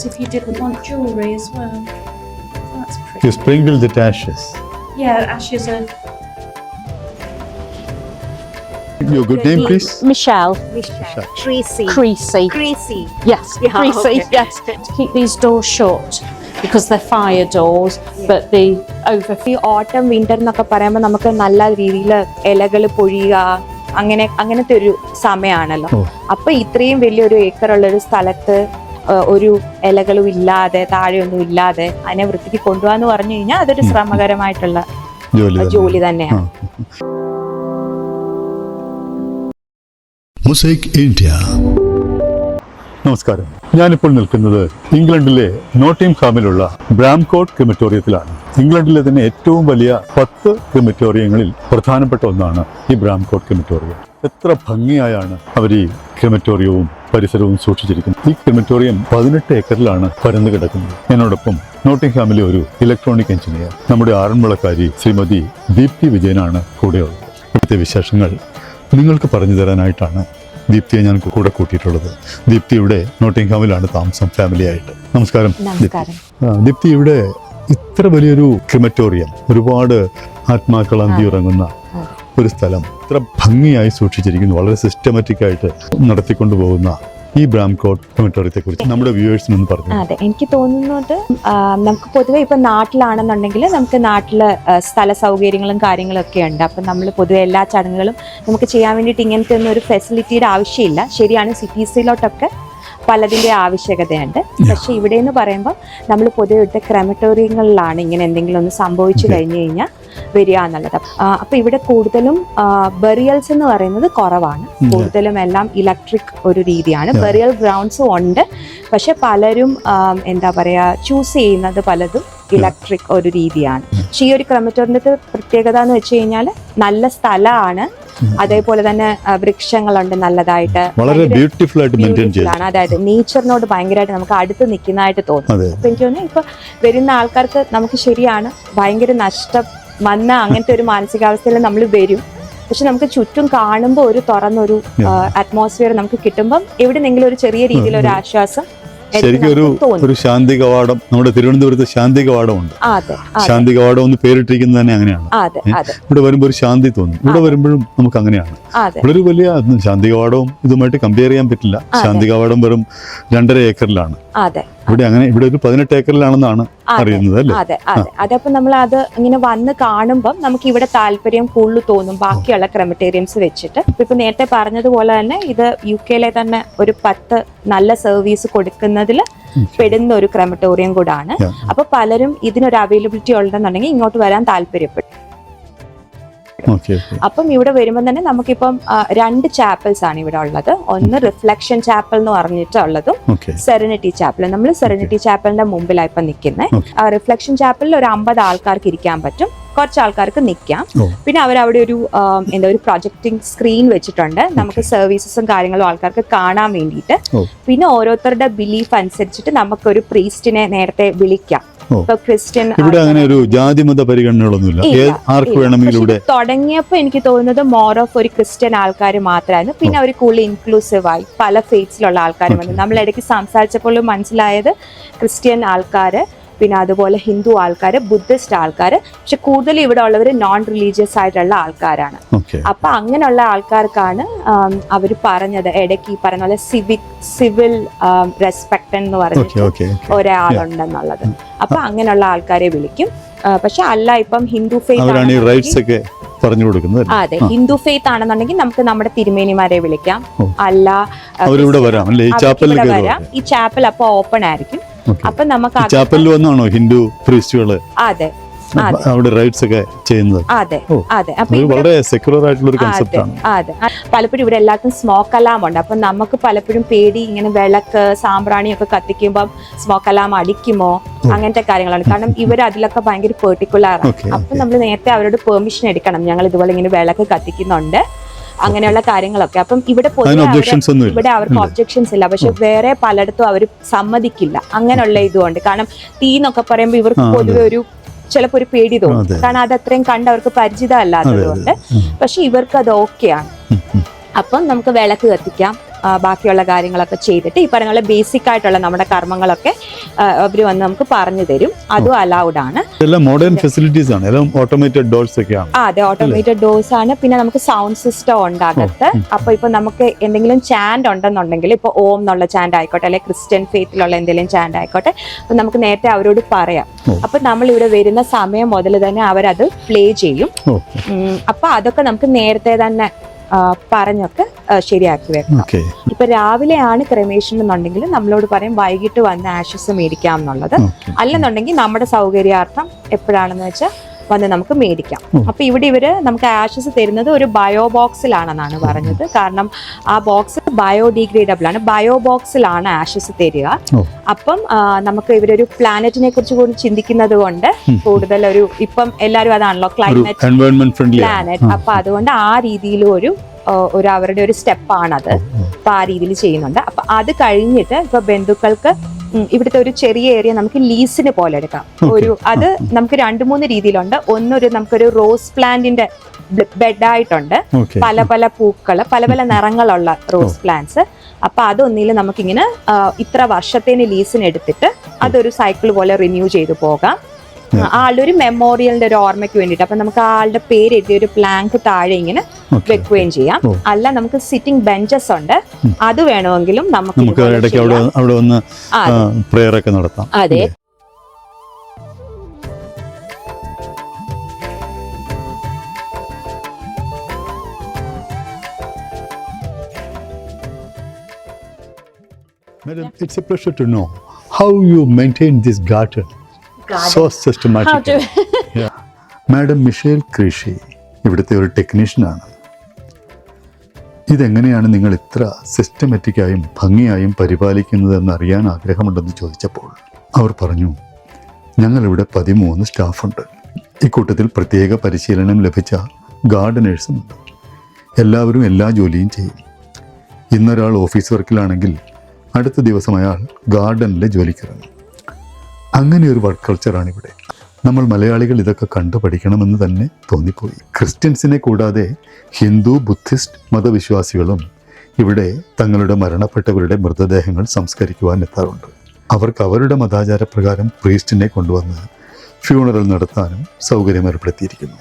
it if you didn't want jewellery as well. That's pretty. You sprinkle the ashes. Yeah, ashes are Your good name, please? Michelle Michelle. Creasy. Creasy. Creasy. Yes, Yeah, Creasy. okay. Yes. To keep these doors shut because they're fire doors, but the over ഈ ഓട്ടം winter എന്നൊക്കെ പറയുമ്പോൾ നമുക്ക് നല്ല രീതിയിൽ ഇലകൾ പൊഴിയുക അങ്ങനെ അങ്ങനത്തെ ഒരു സമയമാണല്ലോ ഓ. അപ്പൊ ഇത്രയും വലിയൊരു ഏക്കറുള്ള ഒരു സ്ഥലത്ത് ഒരു ഇലകളും ഇല്ലാതെ താഴെയൊന്നും ഇല്ലാതെ അതിനെ വൃത്തിക്ക് കൊണ്ടുപോകാന്ന് പറഞ്ഞു കഴിഞ്ഞാൽ അതൊരു ശ്രമകരമായിട്ടുള്ള ജോലി തന്നെ. ജോലി തന്നെയാണ്. ഇന്ത്യ. നമസ്കാരം ഞാനിപ്പോൾ നിൽക്കുന്നത് ഇംഗ്ലണ്ടിലെ നോട്ടിംഗ് ഹാമിലുള്ള ബ്രാംകോട്ട് ക്രിമറ്റോറിയത്തിലാണ് ഇംഗ്ലണ്ടിലെ തന്നെ ഏറ്റവും വലിയ പത്ത് ക്രിമറ്റോറിയങ്ങളിൽ പ്രധാനപ്പെട്ട ഒന്നാണ് ഈ ബ്രാംകോട്ട് ക്രിമറ്റോറിയം. എത്ര ഭംഗിയായാണ് അവർ ഈ ക്രിമറ്റോറിയവും പരിസരവും സൂക്ഷിച്ചിരിക്കുന്നത്. ഈ ക്രിമറ്റോറിയം പതിനെട്ട് ഏക്കറിലാണ് പരന്നു കിടക്കുന്നത്. എന്നോടൊപ്പം നോട്ടിംഗ്ഹാമിലെ ഒരു ഇലക്ട്രോണിക് എഞ്ചിനീയർ നമ്മുടെ ആറന്മുളക്കാരി ശ്രീമതി ദീപ്തി വിജയനാണ് കൂടെയുള്ളത്. ഇവിടുത്തെ വിശേഷങ്ങൾ നിങ്ങൾക്ക് പറഞ്ഞു തരാനായിട്ടാണ് ദീപ്തിയെ ഞാൻ കൂടെ കൂട്ടിയിട്ടുള്ളത്. ദീപ്തി ഇവിടെ നോട്ടിംഗ്ഹാമിലാണ് താമസം ഫാമിലിയായിട്ട് നമസ്കാരം. ദീപ്തി ഇവിടെ ഇത്ര വലിയൊരു ക്രിമറ്റോറിയം ഒരുപാട് ആത്മാക്കൾ അന്തി ഉറങ്ങുന്ന ഒരു സ്ഥലം ഇത്ര ഭംഗിയായി സൂക്ഷിച്ചിരിക്കുന്നു വളരെ സിസ്റ്റമാറ്റിക് ആയിട്ട് നടത്തിക്കൊണ്ടു പോകുന്ന ഈ ബ്രാംകോട്ട് ക്രിമറ്റോറിയത്തെ കുറിച്ച് നമ്മുടെ വ്യൂവേഴ്സിനൊന്ന് പറഞ്ഞു അതെ എനിക്ക് തോന്നുന്നത് നമുക്ക് പൊതുവെ ഇപ്പൊ നാട്ടിലാണെന്നുണ്ടെങ്കിൽ നമുക്ക് നാട്ടിൽ സ്ഥല സൗകര്യങ്ങളും കാര്യങ്ങളും ഒക്കെ ഉണ്ട്. അപ്പം നമ്മൾ പൊതുവെ എല്ലാ ചടങ്ങുകളും നമുക്ക് ചെയ്യാൻ വേണ്ടിയിട്ട് ഇങ്ങനത്തെ ഒന്നും ഒരു ഫെസിലിറ്റിയുടെ ആവശ്യമില്ല. ശരിയാണ് സിറ്റീസിലോട്ടൊക്കെ പലതിന്റെ ആവശ്യകതയുണ്ട്. പക്ഷേ ഇവിടെ എന്ന് പറയുമ്പോൾ നമ്മൾ പൊതുവെ ഇവിടുത്തെ ക്രെമറ്റോറിയങ്ങളിലാണ് ഇങ്ങനെ എന്തെങ്കിലും ഒന്ന് സംഭവിച്ചു കഴിഞ്ഞു കഴിഞ്ഞാൽ വരിക എന്നുള്ളത്. അപ്പൊ ഇവിടെ കൂടുതലും ബെറിയൽസ് എന്ന് പറയുന്നത് കുറവാണ്. കൂടുതലും എല്ലാം ഇലക്ട്രിക് ഒരു രീതിയാണ്. ബെറിയൽ ഗ്രൗണ്ട്സും ഉണ്ട്. പക്ഷെ പലരും എന്താ പറയാ ചൂസ് ചെയ്യുന്നത് പലതും ഇലക്ട്രിക് ഒരു രീതിയാണ്. പക്ഷെ ഈ ഒരു ക്രമറ്റോറിന്റെ പ്രത്യേകത എന്ന് വെച്ച് കഴിഞ്ഞാൽ നല്ല സ്ഥലമാണ്. അതേപോലെ തന്നെ വൃക്ഷങ്ങളുണ്ട് നല്ലതായിട്ട്. വളരെ ബ്യൂട്ടിഫുൾ ആയിട്ട് മെയിന്റെയിൻ beautiful ചെയ്തു. ആണ്. അതായത് നേച്ചറിനോട് ഭയങ്കരമായിട്ട് നമുക്ക് അടുത്ത് നിൽക്കുന്നതായിട്ട് തോന്നും. അപ്പൊ എനിക്ക് തോന്നുന്നു ഇപ്പൊ വരുന്ന ആൾക്കാർക്ക് നമുക്ക് ശരിയാണ് ഭയങ്കര നഷ്ടം വന്ന അങ്ങനത്തെ ഒരു മാനസികാവസ്ഥയിൽ നമ്മൾ വരും. പക്ഷെ നമുക്ക് ചുറ്റും കാണുമ്പോൾ ഒരു തുറന്നൊരു അറ്റ്മോസ്ഫിയർ നമുക്ക് കിട്ടുമ്പം എവിടെന്നെങ്കിലും ഒരു ചെറിയ രീതിയിൽ ഒരു ആശ്വാസം ശരിക്കും ഒരു ഒരു ശാന്തി കവാടം നമ്മുടെ തിരുവനന്തപുരത്ത് ശാന്തി കവാടം ഉണ്ട് ആ, അതെ അതെ. ശാന്തി കവാടം ഒന്ന് പേരിട്ടിരിക്കുന്നത് തന്നെ അങ്ങനെയാണ്. ഇവിടെ വരുമ്പോൾ ഒരു ശാന്തി തോന്നും. ഇവിടെ വരുമ്പോഴും നമുക്ക് അങ്ങനെയാണ്. ഇവിടെ ഒരു വലിയ ശാന്തി കവാടവും ഇതുമായിട്ട് കമ്പയർ ചെയ്യാൻ പറ്റില്ല. ശാന്തി കവാടം വെറും രണ്ടര ഏക്കറിലാണ്. ഇവിടെ അങ്ങനെ ഇവിടെ ഒരു പതിനെട്ട് ഏക്കറിലാണെന്നാണ്. അറിയുന്നത് അല്ലേ? അതെ അതെ. അതപ്പോ നമ്മൾ അത് ഇങ്ങനെ വന്ന് കാണുമ്പോൾ നമുക്ക് ഇവിടെ താല്പര്യം കൂടുതൽ തോന്നും ബാക്കിയുള്ള ക്രെമറ്റേറിയംസ് വെച്ചിട്ട്. ഇപ്പൊ നേരത്തെ പറഞ്ഞതുപോലെ തന്നെ ഇത് യു കെയിലെ തന്നെ ഒരു പത്ത് നല്ല സർവീസ് കൊടുക്കുന്നതിൽ പെടുന്ന ഒരു ക്രെമറ്റോറിയം കൂടാണ്. അപ്പൊ പലരും ഇതിനൊരു അവൈലബിലിറ്റി ഉണ്ടെന്നുണ്ടെങ്കിൽ ഇങ്ങോട്ട് വരാൻ താല്പര്യപ്പെടും ഓക്കെ അപ്പം ഇവിടെ വരുമ്പോൾ തന്നെ നമുക്കിപ്പം രണ്ട് ചാപ്പൽസ് ആണ് ഇവിടെ ഉള്ളത്. ഒന്ന് റിഫ്ലക്ഷൻ ചാപ്പൽ എന്ന് പറഞ്ഞിട്ടുള്ളതും സെറിനിറ്റി സെറനിറ്റി ചാപ്പൽ നമ്മൾ സെറിനിറ്റി ചാപ്പലിന്റെ മുമ്പിലാണ് ഇപ്പൊ നിൽക്കുന്നത് റിഫ്ലക്ഷൻ ചാപ്പലിൽ ഒരു അമ്പത് ആൾക്കാർക്ക് ഇരിക്കാൻ പറ്റും. കുറച്ച് ആൾക്കാർക്ക് നിൽക്കാം പിന്നെ അവർ അവിടെ ഒരു എന്താ ഒരു പ്രൊജക്ടിങ് സ്ക്രീൻ വെച്ചിട്ടുണ്ട്. നമുക്ക് സർവീസസും കാര്യങ്ങളും ആൾക്കാർക്ക് കാണാൻ വേണ്ടിയിട്ട്. പിന്നെ ഓരോരുത്തരുടെ ബിലീഫ് അനുസരിച്ചിട്ട് നമുക്കൊരു പ്രീസ്റ്റിനെ നേരത്തെ വിളിക്കാം. ഇവിടെ അങ്ങനെ ഒരു ജാതിമത പരിഗണനകളൊന്നുമില്ല. ആർക്ക് വേണമെങ്കിലും ഇവിടെ എനിക്ക് തോന്നുന്നത് മോർ ഓഫ് ഒരു ക്രിസ്ത്യൻ ആൾക്കാർ മാത്രമായിരുന്നു. പിന്നെ അവർ കൂടുതൽ ഇൻക്ലൂസീവ് ആയി പല ഫേറ്റ്സിലുള്ള ആൾക്കാർ വന്നു. നമ്മൾ ഇടയ്ക്ക് സംസാരിച്ചപ്പോൾ മനസ്സിലായത് ക്രിസ്ത്യൻ ആൾക്കാര് പിന്നെ അതുപോലെ ഹിന്ദു ആൾക്കാർ ബുദ്ധിസ്റ്റ് ആൾക്കാർ പക്ഷെ കൂടുതൽ ഇവിടെ ഉള്ളവർ നോൺ റിലീജിയസ് ആയിട്ടുള്ള ആൾക്കാരാണ്. അപ്പൊ അങ്ങനെയുള്ള ആൾക്കാർക്കാണ് അവർ പറഞ്ഞത്. ഇടയ്ക്ക് ഈ പറഞ്ഞ പോലെ സിവിക് സിവിൽ റെസ്പെക്ട് എന്ന് പറഞ്ഞിട്ട് ഒരാളുണ്ടെന്നുള്ളത്. അപ്പൊ അങ്ങനെയുള്ള ആൾക്കാരെ വിളിക്കും. പക്ഷെ അല്ല ഇപ്പം ഹിന്ദു ഫെയ്ത്ത് പറഞ്ഞു കൊടുക്കുന്നത്? അതെ ഹിന്ദു ഫെയ്ത്ത് ആണെന്നുണ്ടെങ്കിൽ നമുക്ക് നമ്മുടെ തിരുമേനിമാരെ വിളിക്കാം. അല്ല വരാം ഈ ചാപ്പൽ അപ്പൊ ഓപ്പൺ ആയിരിക്കും. അപ്പൊ നമുക്ക് ചാപ്പലിൽ വന്നാണോ ഹിന്ദു പ്രീസ്റ്റുകൾ അതെ. അവിടെ റൈറ്റ്സ് ഒക്കെ ചെയ്യുന്നത്. അതെ. അതെ. വളരെ സെക്യുലർ ആയിട്ടുള്ള ഒരു അതെ കൺസെപ്റ്റ് ആണ്. അതെ. പലപ്പോഴും ഇവിടെ എല്ലാവർക്കും സ്മോക്ക് അലാം ഉണ്ട്. അപ്പൊ നമുക്ക് പലപ്പോഴും പേടി ഇങ്ങനെ വിളക്ക് സാമ്പ്രാണി ഒക്കെ കത്തിക്കുമ്പോൾ സ്മോക്ക് അലാം അടിക്കുമോ അങ്ങനത്തെ കാര്യങ്ങളാണ്. കാരണം ഇവർ അതിലൊക്കെ ഭയങ്കര പെർട്ടിക്കുലർ ആണ്. അപ്പൊ നമ്മൾ നേരത്തെ അവരോട് പെർമിഷൻ എടുക്കണം. ഞങ്ങൾ ഇതുപോലെ ഇങ്ങനെ വിളക്ക് കത്തിക്കുന്നുണ്ട്. അങ്ങനെയുള്ള കാര്യങ്ങളൊക്കെ. അപ്പം ഇവിടെ ഇവിടെ അവർക്ക് ഒബ്ജക്ഷൻസ് ഇല്ല. പക്ഷെ വേറെ പലയിടത്തും അവർ സമ്മതിക്കില്ല. അങ്ങനെയുള്ള ഇതുകൊണ്ട്. കാരണം തീ എന്നൊക്കെ പറയുമ്പോൾ ഇവർക്ക് പൊതുവെ ഒരു ചിലപ്പോൾ ഒരു പേടി തോന്നും. കാരണം അത് അത്രയും കണ്ട് അവർക്ക് പരിചിതമല്ലാത്തത് കൊണ്ട് പക്ഷെ ഇവർക്ക് അത് ഓക്കെയാണ്. അപ്പം നമുക്ക് വിളക്ക് കത്തിക്കാം. ബാക്കിയുള്ള കാര്യങ്ങളൊക്കെ ചെയ്തിട്ട് ഈ പറഞ്ഞ പോലെ ബേസിക് ആയിട്ടുള്ള നമ്മുടെ കർമ്മങ്ങളൊക്കെ അവർ വന്ന് നമുക്ക് പറഞ്ഞു തരും. അതും അലൗഡ് ആണ്. മോഡേൺ ഫെസിലിറ്റീസ് ആണ്. ഓട്ടോമേറ്റഡ് ഡോർസ് ഒക്കെയാണ് ആ അതെ ഓട്ടോമേറ്റഡ് ഡോർസ് ആണ്. പിന്നെ നമുക്ക് സൗണ്ട് സിസ്റ്റം ഉണ്ട് അകത്ത് അപ്പൊ ഇപ്പൊ നമുക്ക് എന്തെങ്കിലും ചാൻഡ് ഉണ്ടെന്നുണ്ടെങ്കിൽ ഇപ്പൊ ഓം എന്നുള്ള ചാൻഡ് ആയിക്കോട്ടെ അല്ലെങ്കിൽ ക്രിസ്ത്യൻ ഫെയ്ത്തിലുള്ള എന്തെങ്കിലും ചാൻഡ് ആയിക്കോട്ടെ അപ്പൊ നമുക്ക് നേരത്തെ അവരോട് പറയാം. അപ്പൊ നമ്മൾ ഇവിടെ വരുന്ന സമയം മുതൽ തന്നെ അവരത് പ്ലേ ചെയ്യും. അപ്പൊ അതൊക്കെ നമുക്ക് നേരത്തെ തന്നെ പറഞ്ഞൊക്കെ ശരിയാക്കി വെക്കണം. ഇപ്പൊ രാവിലെയാണ് ക്രമേഷൻ എന്നുണ്ടെങ്കിൽ നമ്മളോട് പറയും വൈകിട്ട് വന്ന് ആഷസ് മേടിക്കാം എന്നുള്ളത് അല്ലെന്നുണ്ടെങ്കിൽ നമ്മുടെ സൗകര്യാർത്ഥം എപ്പോഴാണെന്ന് വെച്ചാൽ വന്ന് നമുക്ക് മേടിക്കാം. അപ്പൊ ഇവിടെ ഇവർ നമുക്ക് ആഷസ് തരുന്നത് ഒരു ബയോ ബോക്സിലാണെന്നാണ് പറഞ്ഞത്. കാരണം ആ ബോക്സ് ബയോഡിഗ്രേഡബിൾ ആണ്. ബയോ ബോക്സിലാണ് ആഷസ് തരിക. അപ്പം നമുക്ക് ഇവരൊരു പ്ലാനറ്റിനെ കുറിച്ച് കൂടി ചിന്തിക്കുന്നത് കൊണ്ട് കൂടുതൽ ഒരു ഇപ്പം എല്ലാവരും അതാണല്ലോ ക്ലൈമറ്റ് പ്ലാനറ്റ് അപ്പൊ അതുകൊണ്ട് ആ രീതിയിലും ഒരു ഒരു അവരുടെ ഒരു സ്റ്റെപ്പാണത് അപ്പൊ ആ രീതിയിൽ ചെയ്യുന്നുണ്ട്. അപ്പൊ അത് കഴിഞ്ഞിട്ട് ഇപ്പൊ ബന്ധുക്കൾക്ക് ഇവിടുത്തെ ഒരു ചെറിയ ഏരിയ നമുക്ക് ലീസിന് പോലെ എടുക്കാം. ഒരു അത് നമുക്ക് രണ്ട് മൂന്ന് രീതിയിലുണ്ട്. ഒന്നൊരു നമുക്കൊരു റോസ് പ്ലാന്റിന്റെ ബെഡായിട്ടുണ്ട് പല പല പൂക്കൾ പല പല നിറങ്ങളുള്ള റോസ് പ്ലാന്റ്സ് അപ്പൊ അതൊന്നിൽ നമുക്കിങ്ങനെ ഇത്ര വർഷത്തേന് ലീസിന് എടുത്തിട്ട് അതൊരു സൈക്കിൾ പോലെ റിന്യൂ ചെയ്തു പോകാം. ആളുടെ ഒരു മെമ്മോറിയലിന്റെ ഒരു ഓർമ്മയ്ക്ക് വേണ്ടിട്ട് അപ്പൊ നമുക്ക് ആളുടെ പേര് എഴുതിയ ഒരു പ്ലാങ്ക് താഴെ ഇങ്ങനെ വെക്കുകയും ചെയ്യാം. അല്ല നമുക്ക് സിറ്റിംഗ് ബെഞ്ചസ് ഉണ്ട്. അത് വേണമെങ്കിലും നമുക്ക് ഇടയ്ക്ക് അവിടെ അവിടെ വന്ന് പ്രെയർ ഒക്കെ നടത്താം. അതെ. Madam, it's a pleasure to know how you maintain this garden, so systematically. yeah. Madam Michelle ക്രിഷി ഇവിടുത്തെ ഒരു ടെക്നീഷ്യനാണ് ഇതെങ്ങനെയാണ് നിങ്ങൾ ഇത്ര സിസ്റ്റമാറ്റിക്കായും ഭംഗിയായും പരിപാലിക്കുന്നതെന്ന് അറിയാൻ ആഗ്രഹമുണ്ടെന്ന് ചോദിച്ചപ്പോൾ അവർ പറഞ്ഞു ഞങ്ങളിവിടെ പതിമൂന്ന് സ്റ്റാഫുണ്ട്. ഇക്കൂട്ടത്തിൽ പ്രത്യേക പരിശീലനം ലഭിച്ച ഗാർഡനേഴ്സും ഉണ്ട്. എല്ലാവരും എല്ലാ ജോലിയും ചെയ്യും. ഇന്നൊരാൾ ഓഫീസ് വർക്കിലാണെങ്കിൽ അടുത്ത ദിവസം അയാൾ ഗാർഡനിലെ ജോലിക്കിറങ്ങും. അങ്ങനെ ഒരു വർക്ക് കൾച്ചറാണ് ഇവിടെ. നമ്മൾ മലയാളികൾ ഇതൊക്കെ കണ്ടു പഠിക്കണമെന്ന് തന്നെ തോന്നിപ്പോയി. ക്രിസ്ത്യൻസിനെ കൂടാതെ ഹിന്ദു ബുദ്ധിസ്റ്റ് മതവിശ്വാസികളും ഇവിടെ തങ്ങളുടെ മരണപ്പെട്ടവരുടെ മൃതദേഹങ്ങൾ സംസ്കരിക്കുവാൻ എത്താറുണ്ട്. അവർക്ക് അവരുടെ മതാചാരപ്രകാരം പ്രീസ്റ്റിനെ കൊണ്ടുവന്ന് ഫ്യൂണറൽ നടത്താനും സൗകര്യം ഏർപ്പെടുത്തിയിരിക്കുന്നു.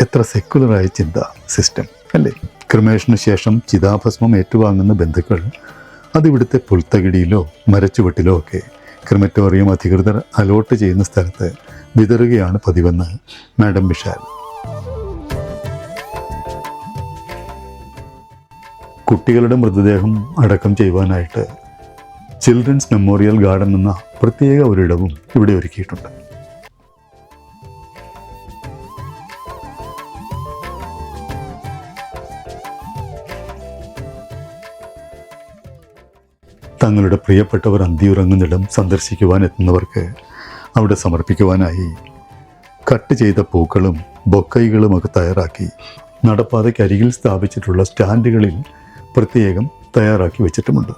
എത്ര സെക്കുലറായ ചിന്ത സിസ്റ്റം അല്ലേ? ക്രിമേഷന് ശേഷം ചിതാഭസ്മം ഏറ്റുവാങ്ങുന്ന ബന്ധുക്കൾ അതിവിടുത്തെ പുൽത്തകിടിയിലോ മരച്ചുവട്ടിലോ ഒക്കെ ക്രിമറ്റോറിയം അധികൃതർ അലോട്ട് ചെയ്യുന്ന സ്ഥലത്ത് വിതറുകയാണ് പതിവെന്ന് മാഡം വിശാൽ കുട്ടികളുടെ മൃതദേഹം അടക്കം ചെയ്യുവാനായിട്ട് ചിൽഡ്രൻസ് മെമ്മോറിയൽ ഗാർഡൻ എന്ന പ്രത്യേക ഒരിടവും ഇവിടെ ഒരുക്കിയിട്ടുണ്ട്. തങ്ങളുടെ പ്രിയപ്പെട്ടവർ അന്തിയുറങ്ങുന്നിടം സന്ദർശിക്കുവാൻ എത്തുന്നവർക്ക് അവിടെ സമർപ്പിക്കുവാനായി കട്ട് ചെയ്ത പൂക്കളും ബൊക്കൈകളും ഒക്കെ തയ്യാറാക്കി നടപ്പാതയ്ക്കരികിൽ സ്ഥാപിച്ചിട്ടുള്ള സ്റ്റാൻഡുകളിൽ പ്രത്യേകം തയ്യാറാക്കി വെച്ചിട്ടുമുണ്ട്.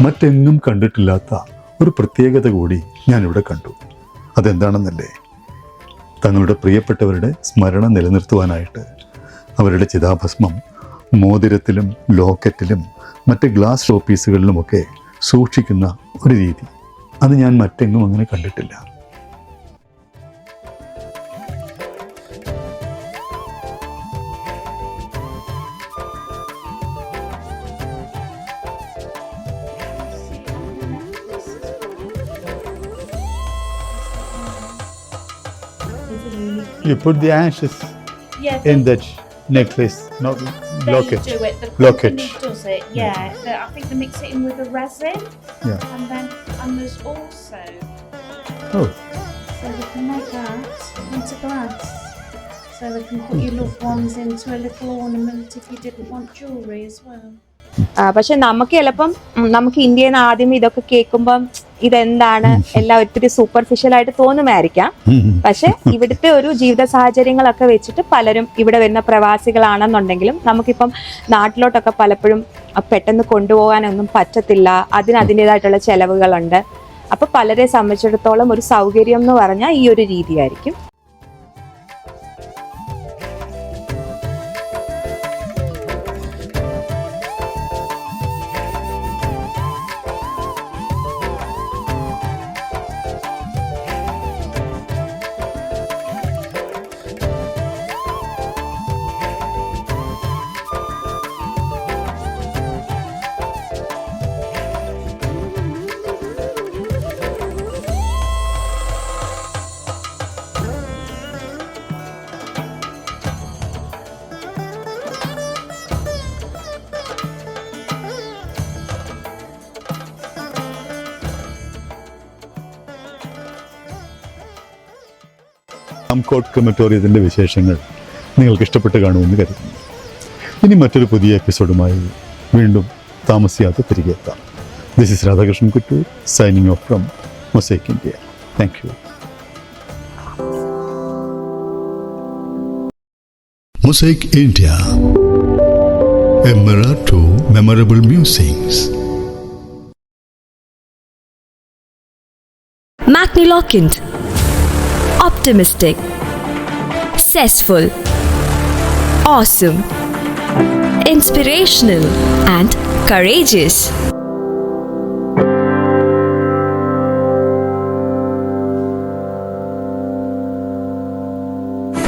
മറ്റെങ്ങും കണ്ടിട്ടില്ലാത്ത ഒരു പ്രത്യേകത കൂടി ഞാനിവിടെ കണ്ടു. അതെന്താണെന്നല്ലേ? തങ്ങളുടെ പ്രിയപ്പെട്ടവരുടെ സ്മരണ നിലനിർത്തുവാനായിട്ട് അവരുടെ ചിതാഭസ്മം മോതിരത്തിലും ലോക്കറ്റിലും മറ്റ് ഗ്ലാസ് ഷോപ്പീസുകളിലുമൊക്കെ സൂക്ഷിക്കുന്ന ഒരു രീതി. അത് ഞാൻ മറ്റെങ്ങും അങ്ങനെ കണ്ടിട്ടില്ല. You put the ashes Yeah, in that necklace, no, They locket. do it. The Locket. company does it. Yeah. The- I think they mix it in with the resin, Yeah. and then and there's also Oh, so they can make that into glass. So they can put your loved ones into a little ornament if you didn't want jewellery as well. പക്ഷെ നമുക്ക് ചിലപ്പം നമുക്ക് ഇന്ത്യയിൽ നിന്ന് ആദ്യം ഇതൊക്കെ കേൾക്കുമ്പം ഇതെന്താണ് എല്ലാം ഒത്തിരി സൂപ്പർഫിഷ്യൽ ആയിട്ട് തോന്നുമായിരിക്കാം. പക്ഷെ ഇവിടുത്തെ ഒരു ജീവിത സാഹചര്യങ്ങളൊക്കെ വെച്ചിട്ട് പലരും ഇവിടെ വരുന്ന പ്രവാസികളാണെന്നുണ്ടെങ്കിലും നമുക്കിപ്പം നാട്ടിലോട്ടൊക്കെ പലപ്പോഴും പെട്ടെന്ന് കൊണ്ടുപോകാനൊന്നും പറ്റത്തില്ല. അതിന് അതിന്റെതായിട്ടുള്ള ചെലവുകളുണ്ട്. അപ്പൊ പലരെ സംബന്ധിച്ചിടത്തോളം ഒരു സൗകര്യം എന്ന് പറഞ്ഞാൽ ഈ ഒരു രീതിയായിരിക്കും. കോട്ട് ക്രിമറ്റോറിയത്തിന്റെ വിശേഷങ്ങൾ നിങ്ങൾക്ക് ഇഷ്ടപ്പെട്ട് കാണുമെന്ന് കരുതുന്നു ഇനി മറ്റൊരു പുതിയ എപ്പിസോഡുമായി വീണ്ടും താമസിയാതെ തിരികെ എത്താം this is Radhakrishnan Kuttoor signing off from Mosaic India thank you Mosaic India. A mirror to memorable musings. Macniloquent. Optimistic. successful, Awesome. Inspirational and courageous.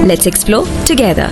Let's explore together.